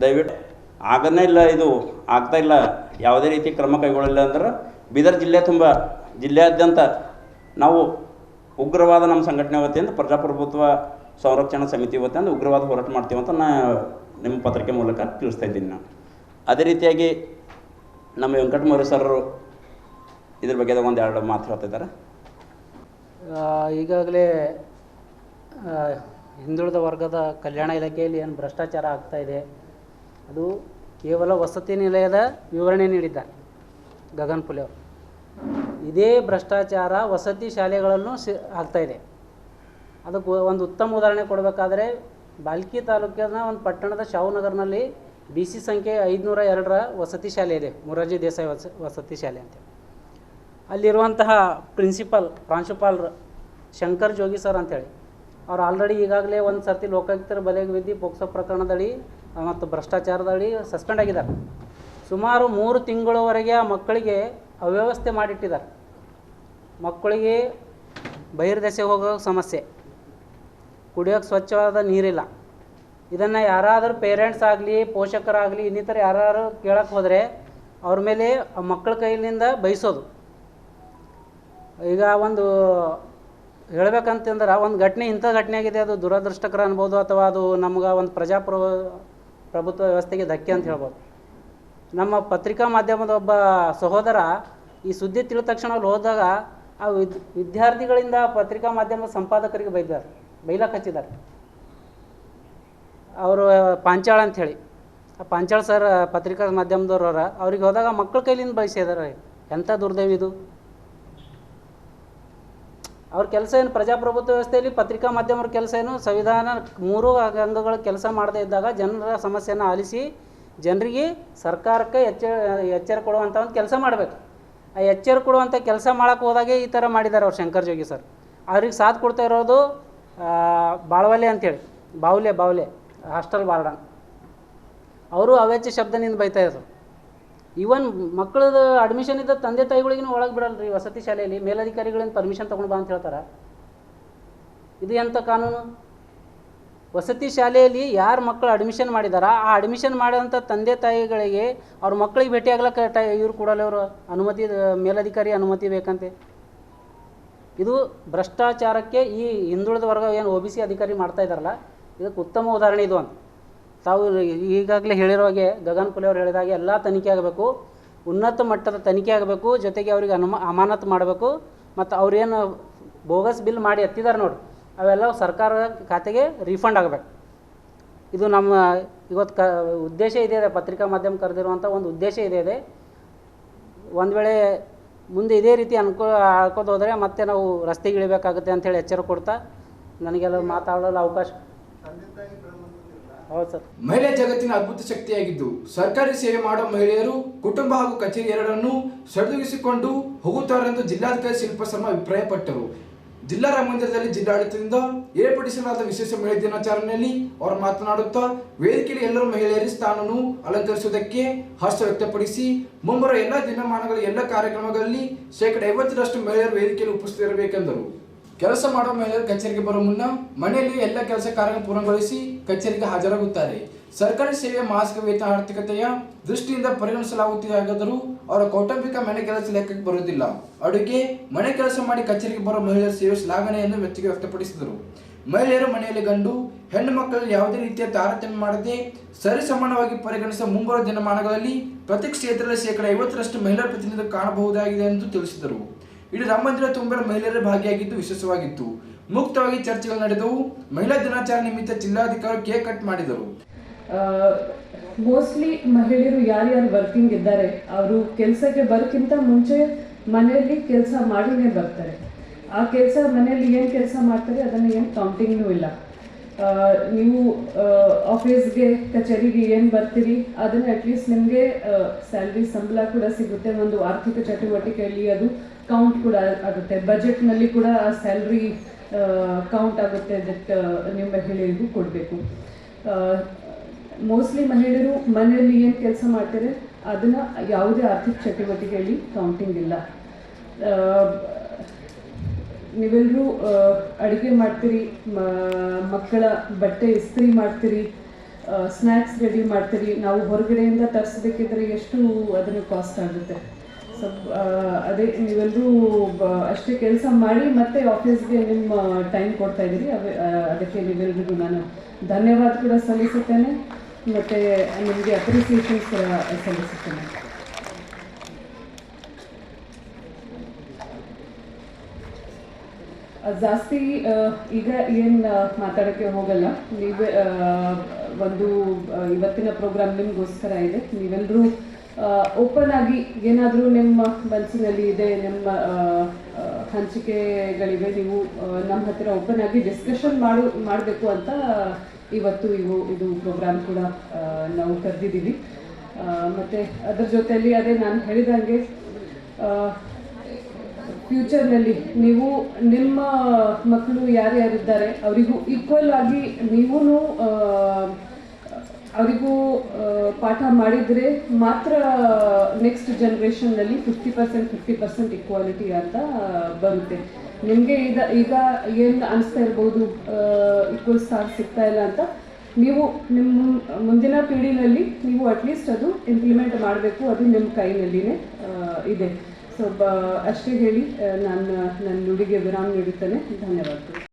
B: ದಯವಿಟ್ಟು ಆಗನೇ ಇಲ್ಲ ಇದು, ಆಗ್ತಾ ಇಲ್ಲ. ಯಾವುದೇ ರೀತಿ ಕ್ರಮ ಕೈಗೊಳ್ಳಿಲ್ಲ ಅಂದ್ರೆ ಬೀದರ್ ಜಿಲ್ಲೆ ತುಂಬ, ಜಿಲ್ಲೆಯಾದ್ಯಂತ ನಾವು ಉಗ್ರವಾದ ನಮ್ಮ ಸಂಘಟನೆ ವತಿಯಿಂದ ಪ್ರಜಾಪ್ರಭುತ್ವ ಸಂರಕ್ಷಣಾ ಸಮಿತಿ ವತಿಯಿಂದ ಉಗ್ರವಾದ ಹೋರಾಟ ಮಾಡ್ತೀವಂತ ನಾ ನಿಮ್ಮ ಪತ್ರಿಕೆ ಮೂಲಕ ತಿಳಿಸ್ತಾ ಇದ್ದೀನಿ ನಾನು. ಅದೇ ರೀತಿಯಾಗಿ ನಮ್ಮ ವೆಂಕಟಮೌರ್ಯ ಸರ್ ಇದ್ರ ಬಗ್ಗೆ ಒಂದು ಎರಡು ಮಾತು ಹೇಳ್ತಿದ್ದಾರೆ.
C: ಈಗಾಗಲೇ ಹಿಂದುಳಿದ ವರ್ಗದ ಕಲ್ಯಾಣ ಇಲಾಖೆಯಲ್ಲಿ ಏನು ಭ್ರಷ್ಟಾಚಾರ ಆಗ್ತಾ ಇದೆ, ಅದು ಕೇವಲ ವಸತಿ ನಿಲಯದ ವಿವರಣೆ ನೀಡಿದ್ದಾರೆ ಗಗನ್ ಪುಲೆ ಇದೇ ಭ್ರಷ್ಟಾಚಾರ ವಸತಿ ಶಾಲೆಗಳಲ್ಲೂ ಸಿ ಆಗ್ತಾ ಇದೆ. ಅದಕ್ಕೆ ಒಂದು ಉತ್ತಮ ಉದಾಹರಣೆ ಕೊಡಬೇಕಾದ್ರೆ ಬಾಲ್ಕಿ ತಾಲೂಕಿನ ಒಂದು ಪಟ್ಟಣದ ಶಾಹುನಗರ್ನಲ್ಲಿ ಬಿ ಸಿ ಸಂಖ್ಯೆ ಐದುನೂರ ಎರಡರ ವಸತಿ ಶಾಲೆ ಇದೆ, ಮೊರಾರ್ಜಿ ದೇಸಾಯಿ ವಸ, ವಸತಿ ಶಾಲೆ ಅಂತ. ಅಲ್ಲಿರುವಂತಹ ಪ್ರಿನ್ಸಿಪಲ್ ಪ್ರಾಂಶುಪಾಲರು ಶಂಕರ್ ಜೋಗಿ ಸರ್ ಅಂತೇಳಿ ಅವ್ರು ಆಲ್ರೆಡಿ ಈಗಾಗಲೇ ಒಂದು ಸರ್ತಿ ಲೋಕಾಯುಕ್ತರ ಬಲೆಗೆ ಬಿದ್ದು ಪೋಕ್ಸೋ ಪ್ರಕರಣದಡಿ ಮತ್ತು ಭ್ರಷ್ಟಾಚಾರದಡಿ ಸಸ್ಪೆಂಡ್ ಆಗಿದ್ದಾರೆ. ಸುಮಾರು ಮೂರು ತಿಂಗಳವರೆಗೆ ಆ ಮಕ್ಕಳಿಗೆ ಅವ್ಯವಸ್ಥೆ ಮಾಡಿಟ್ಟಿದ್ದಾರೆ. ಮಕ್ಕಳಿಗೆ ಬಹಿರ್ದೆಸೆ ಹೋಗೋ ಸಮಸ್ಯೆ. ಕುಡಿಯೋಕ್ಕೆ ಸ್ವಚ್ಛವಾದ ನೀರಿಲ್ಲ. ಇದನ್ನು ಯಾರಾದರೂ ಪೇರೆಂಟ್ಸ್ ಆಗಲಿ, ಪೋಷಕರಾಗಲಿ, ಇನ್ನಿತರ ಯಾರು ಕೇಳಕ್ಕೆ ಹೋದರೆ ಅವ್ರ ಮೇಲೆ ಮಕ್ಕಳ ಕೈಲಿಂದ ಬಯಸೋದು ಈಗ ಒಂದು ಹೇಳ್ಬೇಕಂತಂದ್ರೆ ಒಂದು ಘಟನೆ, ಇಂಥ ಘಟನೆ ಆಗಿದೆ, ಅದು ದುರದೃಷ್ಟಕರ ಅನ್ಬೋದು ಅಥವಾ ಅದು ನಮ್ಗೆ ಒಂದು ಪ್ರಜಾಪ್ರ ಪ್ರಭುತ್ವ ವ್ಯವಸ್ಥೆಗೆ ಧಕ್ಕೆ ಅಂತ ಹೇಳ್ಬೋದು. ನಮ್ಮ ಪತ್ರಿಕಾ ಮಾಧ್ಯಮದ ಒಬ್ಬ ಸಹೋದರ ಈ ಸುದ್ದಿ ತಿಳಿದ ತಕ್ಷಣ ಅಲ್ಲಿ ಹೋದಾಗ ಆ ವಿದ್, ವಿದ್ಯಾರ್ಥಿಗಳಿಂದ ಪತ್ರಿಕಾ ಮಾಧ್ಯಮದ ಸಂಪಾದಕರಿಗೆ ಬೈದಾರೆ ಬೈಲಕ್ಕೆ ಹಚ್ಚಿದ್ದಾರೆ. ಅವರು ಪಾಂಚಾಳ ಅಂಥೇಳಿ ಆ ಪಾಂಚಾಳ ಸರ್ ಪತ್ರಿಕಾ ಮಾಧ್ಯಮದವ್ರು ಅವ್ರ ಅವ್ರಿಗೆ ಹೋದಾಗ ಮಕ್ಕಳ ಕೈಲಿಂದ ಬಯಸಿದಾರೆ ಎಂಥ ದುರ್ದೈವ ಇದು? ಅವ್ರ ಕೆಲಸ ಏನು, ಪ್ರಜಾಪ್ರಭುತ್ವ ವ್ಯವಸ್ಥೆಯಲ್ಲಿ ಪತ್ರಿಕಾ ಮಾಧ್ಯಮರ ಕೆಲಸ ಏನು, ಸಂವಿಧಾನ ಮೂರು ಅಂಗಗಳ ಕೆಲಸ ಮಾಡದೇ ಇದ್ದಾಗ ಜನರ ಸಮಸ್ಯೆಯನ್ನು ಆಲಿಸಿ ಜನರಿಗೆ ಸರ್ಕಾರಕ್ಕೆ ಎಚ್ಚರ ಎಚ್ಚರ ಕೊಡುವಂಥ ಒಂದು ಕೆಲಸ ಮಾಡಬೇಕು. ಆ ಎಚ್ಚರ ಕೊಡುವಂಥ ಕೆಲಸ ಮಾಡೋಕ್ಕೆ ಹೋದಾಗೆ ಈ ಥರ ಮಾಡಿದ್ದಾರೆ ಅವ್ರು ಶಂಕರ್ ಜೋಗಿ ಸರ್. ಅವ್ರಿಗೆ ಸಾಥ್ ಕೊಡ್ತಾ ಇರೋದು ಬಾಳವಲೆ ಅಂತೇಳಿ. ಬಾವುಲೆ ಬಾವುಲೆ. ಹಾಸ್ಟೆಲ್ ವಾರ್ಡನ್ ಅವರು ಅವೆಚ್ಚ ಶಬ್ದನಿಂದ ಬೈತಾ ಇದ್ರು. ಈವನ್ ಮಕ್ಕಳದ ಅಡ್ಮಿಷನ್ ಇದ್ದ ತಂದೆ ತಾಯಿಗಳಿಗೂ ಒಳಗೆ ಬಿಡಲ್ಲ ರೀ ವಸತಿ ಶಾಲೆಯಲ್ಲಿ. ಮೇಲಧಿಕಾರಿಗಳಿಂದ ಪರ್ಮಿಷನ್ ತೊಗೊಂಡು ಬಾ ಅಂತ ಹೇಳ್ತಾರೆ. ಇದು ಎಂಥ ಕಾನೂನು? ವಸತಿ ಶಾಲೆಯಲ್ಲಿ ಯಾರು ಮಕ್ಕಳು ಅಡ್ಮಿಷನ್ ಮಾಡಿದಾರ, ಆ ಅಡ್ಮಿಷನ್ ಮಾಡಿದಂಥ ತಂದೆ ತಾಯಿಗಳಿಗೆ ಅವ್ರ ಮಕ್ಕಳಿಗೆ ಭೇಟಿ ಆಗ್ಲಕ್ಕ ಟೈ, ಇವ್ರು ಕೊಡಲ್ಲ ಅವರು ಅನುಮತಿ, ಮೇಲಧಿಕಾರಿ ಅನುಮತಿ ಬೇಕಂತೆ. ಇದು ಭ್ರಷ್ಟಾಚಾರಕ್ಕೆ ಈ ಹಿಂದುಳಿದ ವರ್ಗ ಏನು ಒ ಬಿ ಸಿ ಅಧಿಕಾರಿ ಮಾಡ್ತಾ ಇದ್ದಾರಲ್ಲ, ಇದಕ್ಕೆ ಉತ್ತಮ ಉದಾಹರಣೆ ಇದು ಅಂತ. ತಾವು ಈಗಾಗಲೇ ಹೇಳಿರೋ ಹಾಗೆ ಗಗನ್ ಪುಲೆ ಅವರು ಹೇಳಿದ ಹಾಗೆ ಎಲ್ಲ ತನಿಖೆ ಆಗಬೇಕು, ಉನ್ನತ ಮಟ್ಟದ ತನಿಖೆ ಆಗಬೇಕು, ಜೊತೆಗೆ ಅವ್ರಿಗೆ ಅನುಮ, ಅಮಾನತು ಮಾಡಬೇಕು, ಮತ್ತು ಅವ್ರೇನು ಬೋಗಸ್ ಬಿಲ್ ಮಾಡಿ ಎತ್ತಿದ್ದಾರೆ ನೋಡಿ, ಅವೆಲ್ಲ ಸರ್ಕಾರ ಖಾತೆಗೆ ರೀಫಂಡ್ ಆಗಬೇಕು. ಇದು ನಮ್ಮ ಇವತ್ತು ಕ, ಉದ್ದೇಶ ಇದೆ ಪತ್ರಿಕಾ ಮಾಧ್ಯಮ ಕರೆದಿರುವಂಥ ಒಂದು ಉದ್ದೇಶ ಇದೆ ಇದೆ ಒಂದು ವೇಳೆ ಮುಂದೆ ಇದೇ ರೀತಿ ಅನ್ಕೋ ಆಡ್ಕೋತ ಹೋದರೆ ಮತ್ತೆ ನಾವು ರಸ್ತೆಗೆ ಇಳಿಬೇಕಾಗುತ್ತೆ ಅಂತೇಳಿ ಎಚ್ಚರ ಕೊಡ್ತಾ ನನಗೆಲ್ಲ ಮಾತಾಡಲು ಅವಕಾಶ. ಹೌದು ಸರ್.
A: ಮಹಿಳೆ ಜಗತ್ತಿನ ಅದ್ಭುತ ಶಕ್ತಿಯಾಗಿದ್ದು ಸರ್ಕಾರಿ ಸೇವೆ ಮಾಡುವ ಮಹಿಳೆಯರು ಕುಟುಂಬ ಹಾಗೂ ಕಚೇರಿ ಎರಡನ್ನೂ ಸರಿದೂಗಿಸಿಕೊಂಡು ಹೋಗುತ್ತಾರೆಂದು ಜಿಲ್ಲಾಧಿಕಾರಿ ಶಿಲ್ಪ ಶರ್ಮಾ ಅಭಿಪ್ರಾಯಪಟ್ಟರು. ಜಿಲ್ಲಾ ರಾಮಮಂದಿರದಲ್ಲಿ ಜಿಲ್ಲಾಡಳಿತದಿಂದ ಏರ್ಪಡಿಸಲಾದ ವಿಶೇಷ ಮಹಿಳಾ ದಿನಾಚರಣೆಯಲ್ಲಿ ಅವರು ಮಾತನಾಡುತ್ತಾ, ವೇದಿಕೆಯಲ್ಲಿ ಎಲ್ಲರೂ ಮಹಿಳೆಯರ ಸ್ಥಾನವನ್ನು ಅಲಂಕರಿಸುವುದಕ್ಕೆ ಹರ್ಷ ವ್ಯಕ್ತಪಡಿಸಿ, ಮುಂಬರುವ ಎಲ್ಲ ದಿನಮಾನಗಳ ಎಲ್ಲ ಕಾರ್ಯಕ್ರಮಗಳಲ್ಲಿ ಶೇಕಡ ಐವತ್ತರಷ್ಟು ಮಹಿಳೆಯರು ವೇದಿಕೆಯಲ್ಲಿ ಉಪಸ್ಥಿತರಿರಬೇಕೆಂದರು. ಕೆಲಸ ಮಾಡುವ ಮಹಿಳೆಯರು ಕಚೇರಿಗೆ ಬರುವ ಮುನ್ನ ಮನೆಯಲ್ಲಿ ಎಲ್ಲ ಕೆಲಸ ಕಾರ್ಯಗಳನ್ನು ಪೂರ್ಣಗೊಳಿಸಿ ಕಚೇರಿಗೆ ಹಾಜರಾಗುತ್ತಾರೆ. ಸರ್ಕಾರಿ ಸೇವೆ ಮಾಸಿಕ ವೇತನ ಆರ್ಥಿಕತೆಯ ದೃಷ್ಟಿಯಿಂದ ಪರಿಗಣಿಸಲಾಗುತ್ತಿದೆಯಾದರೂ ಅವರ ಕೌಟುಂಬಿಕ ಮನೆ ಕೆಲಸ ಲೆಕ್ಕಕ್ಕೆ ಬರುವುದಿಲ್ಲ. ಅಡುಗೆ, ಮನೆ ಕೆಲಸ ಮಾಡಿ ಕಚೇರಿಗೆ ಬರುವ ಮಹಿಳೆಯರ ಸೇವೆ ಶ್ಲಾಘನೆಯನ್ನು ಮೆಚ್ಚುಗೆ ವ್ಯಕ್ತಪಡಿಸಿದರು. ಮಹಿಳೆಯರು ಮನೆಯಲ್ಲಿ ಗಂಡು, ಹೆಣ್ಣು ಮಕ್ಕಳಲ್ಲಿ ಯಾವುದೇ ರೀತಿಯ ತಾರತಮ್ಯ ಮಾಡದೆ ಸರಿಸಮಾನವಾಗಿ ಪರಿಗಣಿಸುವ ಮುಂಬರುವ ದಿನಮಾನಗಳಲ್ಲಿ ಪ್ರತಿ ಕ್ಷೇತ್ರದಲ್ಲಿ ಶೇಕಡ ಐವತ್ತರಷ್ಟು ಮಹಿಳಾ ಪ್ರತಿನಿಧಿ ಕಾಣಬಹುದಾಗಿದೆ ಎಂದು ತಿಳಿಸಿದರು. ಇಡೀ ರಾಮ ಮಹಿಳೆಯರ ಮಹಿಳೆಯರು ಭಾಗಿಯಾಗಿದ್ದು ವಿಶೇಷವಾಗಿತ್ತು. ಮುಕ್ತವಾಗಿ ಚರ್ಚೆಗಳು ನಡೆದವು. ಮಹಿಳಾ ದಿನಾಚರಣೆ ನಿಮಿತ್ತ ಜಿಲ್ಲಾಧಿಕಾರಿ ಕೇಕ್ ಕಟ್ ಮಾಡಿದರು.
D: ಮೋಸ್ಟ್ಲಿ ಮಹಿಳೆಯರು ಯಾರ್ಯಾರು ವರ್ಕಿಂಗ್ ಇದ್ದಾರೆ, ಅವರು ಕೆಲಸಕ್ಕೆ ಬರೋಕ್ಕಿಂತ ಮುಂಚೆ ಮನೆಯಲ್ಲಿ ಕೆಲಸ ಮಾಡಿನೇ ಬರ್ತಾರೆ. ಆ ಕೆಲಸ ಮನೆಯಲ್ಲಿ ಏನು ಕೆಲಸ ಮಾಡ್ತಾರೆ, ಅದನ್ನು ಏನು ಕೌಂಟಿಂಗ್ನೂ ಇಲ್ಲ. ನೀವು ಆಫೀಸ್ಗೆ ಕಚೇರಿಗೆ ಏನು ಬರ್ತೀರಿ, ಅದನ್ನು ಅಟ್ಲೀಸ್ಟ್ ನಿಮಗೆ ಸ್ಯಾಲ್ರಿ ಸಂಬಳ ಕೂಡ ಸಿಗುತ್ತೆ, ಒಂದು ಆರ್ಥಿಕ ಚಟುವಟಿಕೆಯಲ್ಲಿ ಅದು ಕೌಂಟ್ ಕೂಡ ಆಗುತ್ತೆ. ಬಜೆಟ್ನಲ್ಲಿ ಕೂಡ ಆ ಸ್ಯಾಲ್ರಿ ಕೌಂಟ್ ಆಗುತ್ತೆ ದಟ್ ನಿಮ್ಮ ಮಹಿಳೆಯರಿಗೂ ಕೊಡಬೇಕು. ಮೋಸ್ಟ್ಲಿ ಮಹಿಳೆಯರು ಮನೆಯಲ್ಲಿ ಏನು ಕೆಲಸ ಮಾಡ್ತಾರೆ, ಅದನ್ನು ಯಾವುದೇ ಆರ್ಥಿಕ ಚಟುವಟಿಕೆಯಲ್ಲಿ ಕೌಂಟಿಂಗ್ ಇಲ್ಲ. ನೀವೆಲ್ಲರೂ ಅಡುಗೆ ಮಾಡ್ತೀರಿ ಮಕ್ಕಳ ಬಟ್ಟೆ ಇಸ್ತ್ರಿ ಮಾಡ್ತೀರಿ ಸ್ನ್ಯಾಕ್ಸ್ ರೆಡಿ ಮಾಡ್ತೀರಿ, ನಾವು ಹೊರಗಡೆಯಿಂದ ತರಿಸ್ಬೇಕಿದ್ರೆ ಎಷ್ಟು ಅದನ್ನು ಕಾಸ್ಟ್ ಆಗುತ್ತೆ. ಸೊ ಅದೇ ನೀವೆಲ್ಲರೂ ಅಷ್ಟೇ ಕೆಲಸ ಮಾಡಿ ಮತ್ತೆ ಆಫೀಸ್ಗೆ ನಿಮ್ಮ ಟೈಮ್ ಕೊಡ್ತಾ ಇದ್ದೀರಿ. ಅದಕ್ಕೆ ನೀವೆಲ್ರಿಗೂ ನಾನು ಧನ್ಯವಾದ ಕೂಡ ಸಲ್ಲಿಸುತ್ತೇನೆ. ಮತ್ತೆ ನಿಮಗೆ ಅಪ್ರಿಸಿಯೇಷನ್ಸ್ ಕೂಡ ಸಲ್ಲಿಸುತ್ತೇನೆ. ಜಾಸ್ತಿ ಈಗ ಏನು ಮಾತಾಡೋಕ್ಕೆ ಹೋಗಲ್ಲ. ನೀವೇ ಒಂದು ಇವತ್ತಿನ ಪ್ರೋಗ್ರಾಮ್ ನಿಮಗೋಸ್ಕರ ಇದೆ. ನೀವೆಲ್ಲರೂ ಓಪನ್ ಆಗಿ ಏನಾದರೂ ನಿಮ್ಮ ಮನಸ್ಸಿನಲ್ಲಿ ಇದೆ, ನಿಮ್ಮ ಹಂಚಿಕೆಗಳಿವೆ, ನೀವು ನಮ್ಮ ಹತ್ತಿರ ಓಪನ್ ಆಗಿ ಡಿಸ್ಕಷನ್ ಮಾಡು, ಮಾಡಬೇಕು ಅಂತ ಇವತ್ತು ಇವು, ಇದು ಪ್ರೋಗ್ರಾಮ್ ಕೂಡ ನಾವು ಕರೆದಿದ್ದೀವಿ. ಮತ್ತು ಅದ್ರ ಜೊತೆಯಲ್ಲಿ ಅದೇ ನಾನು ಹೇಳಿದಂಗೆ ಫ್ಯೂಚರ್ನಲ್ಲಿ ನೀವು, ನಿಮ್ಮ ಮಕ್ಕಳು ಯಾರ್ಯಾರಿದ್ದಾರೆ, ಅವರಿಗೂ ಈಕ್ವಲ್ ಆಗಿ ನೀವೂ ಅವರಿಗೂ ಪಾಠ ಮಾಡಿದರೆ ಮಾತ್ರ next ಜನ್ರೇಷನ್ನಲ್ಲಿ fifty percent fifty percent equality ಅಂತ ಬರುತ್ತೆ. ನಿಮಗೆ ಈಗ ಈಗ ಏನು ಅನಿಸ್ತಾ ಇರ್ಬೋದು ಈಕ್ವಲ್ ಸ್ಟಾರ್ ಸಿಗ್ತಾ ಇಲ್ಲ ಅಂತ, ನೀವು ನಿಮ್ಮ ಮುಂದಿನ ಪೀಳಿನಲ್ಲಿ ನೀವು ಅಟ್ಲೀಸ್ಟ್ ಅದು ಇಂಪ್ಲಿಮೆಂಟ್ ಮಾಡಬೇಕು, ಅದು ನಿಮ್ಮ ಕೈನಲ್ಲಿನೇ ಇದೆ. ಸೊ ಅಷ್ಟೇ ಹೇಳಿ ನಾನು ನನ್ನ ನುಡಿಗೆ ವಿರಾಮ ನೀಡುತ್ತೇನೆ. ಧನ್ಯವಾದಗಳು.